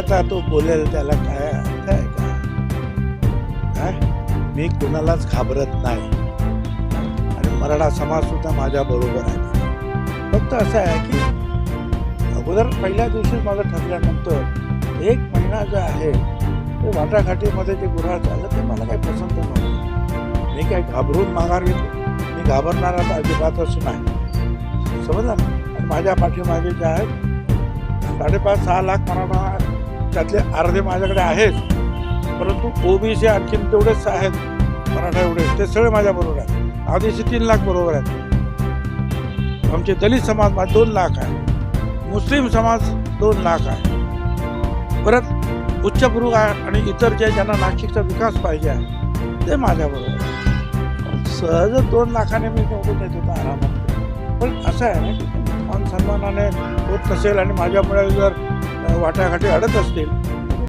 आता तो बोलेल त्याला काय अर्थ आहे का? काय मी कुणालाच घाबरत नाही. आणि मराठा समाज सुद्धा माझ्या बरोबर आहे. फक्त असं आहे की अगोदर पहिल्या दिवशी माझं ठरल्यानंतर एक महिना जो आहे ते वाटाघाटीमध्ये जे गुन्हा झालं ते मला काही पसंत नव्हतं. मी काही घाबरून माघार घेतो मी घाबरणारा आता अजिबातच नाही. समजलं? ना माझ्या पाठीमागे जे आहेत साडेपाच सहा लाख मराठा त्यातले अर्धे माझ्याकडे आहेत. परंतु ओबीसी आणखीन तेवढेच आहेत. मराठा एवढे ते सगळे माझ्याबरोबर आहेत. आदिशी तीन लाख बरोबर आहेत. आमचे दलित समाज माझे दोन लाख आहे. मुस्लिम समाज दोन लाख आहे. परत उच्चभ्रू आहे आणि इतर जे ज्यांना नाशिकचा विकास पाहिजे आहे ते माझ्याबरोबर आहे. सहज दोन लाखाने मी निवडून येत होतो आरामात. पण असं आहे ना की मान सन्मानाने होत नसेल आणि माझ्यामुळे जर वाटाघाटी अडत असतील